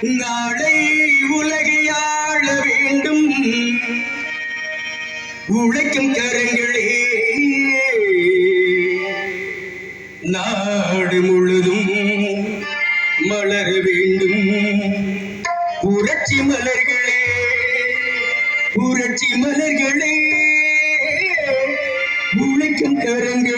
நாளை உலகையாள வேண்டும். உழைக்கும் கரங்களே. நாடு முழுதும் மலர வேண்டும். புரட்சி மலர்களே புரட்சி மலர்களே. உழைக்கும் கரங்களே.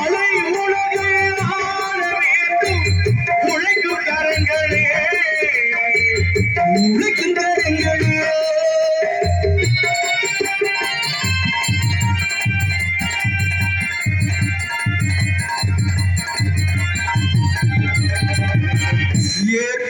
clear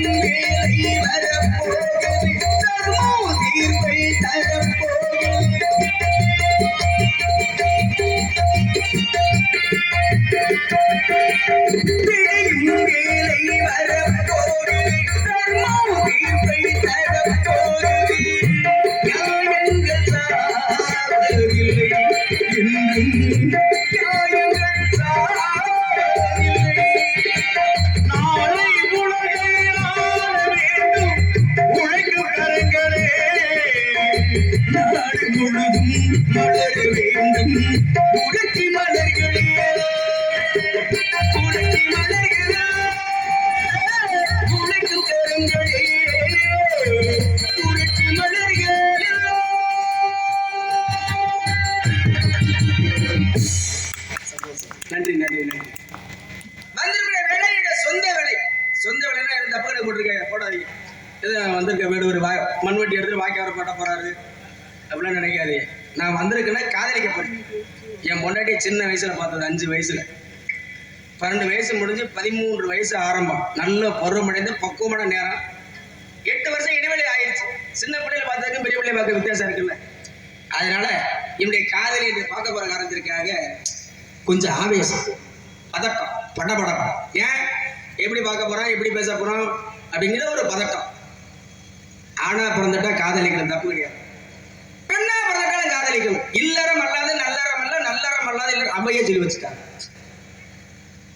Thank you. தப்பு கடை போட்டிருக்கேன். போடாதீங்க. இது வந்திருக்க வீடு ஒரு வா மண்வெட்டி எடுத்து வாக்கி போட்ட போறாரு. அப்படிலாம் நினைக்காதீங்க. நான் வந்திருக்கேன்னா காதலிக்க போறேன். என் பொண்டாட்டி சின்ன வயசுல பார்த்தது அஞ்சு வயசுல. பன்னெண்டு வயசு முடிஞ்சு பதிமூன்று வயசு ஆரம்பம். நல்ல பருவமடைந்து பக்குவமான நேரம். எட்டு வருஷம் இடைவெளி ஆயிடுச்சு சின்ன பிள்ளையில பார்த்ததுக்கும் பெரிய பிள்ளைய பார்க்க வித்தியாசம் இருக்குல்ல. அதனால என்னுடைய காதலி பார்க்க போற காரணத்திற்காக கொஞ்சம் ஆவேசம் பதட்டம் படபடம் ஏன்? எப்படி பார்க்க போகிறோம் எப்படி பேச போகிறோம் அப்படிங்கிற ஒரு பதட்டம். ஆணா பிறந்துட்டா காதலிக்கணும் தப்பு கிடையாது. பெண்ணா பிறந்துட்டாலும் காதலிக்கணும். இல்லறம் அல்லாது நல்லறம் அல்ல நல்லறம் அல்லாத இல்ல அம்மையே சொல்லி வச்சுட்டாங்க.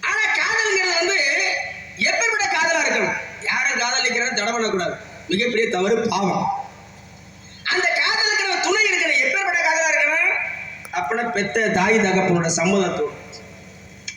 ஆனா காதலுங்கிறது வந்து எப்பேற்பட்ட காதலா இருக்கணும்? யாரும் காதலிக்கிறத தடை பண்ணக்கூடாது. மிகப்பெரிய தவறு பாவம். அந்த காதலுக்கிற துணை இருக்கிற எப்பேற்பட்ட காதலா இருக்கணும்? அப்படின்னா பெத்த தாய் தகப்பனோட சம்மதத்தோடு.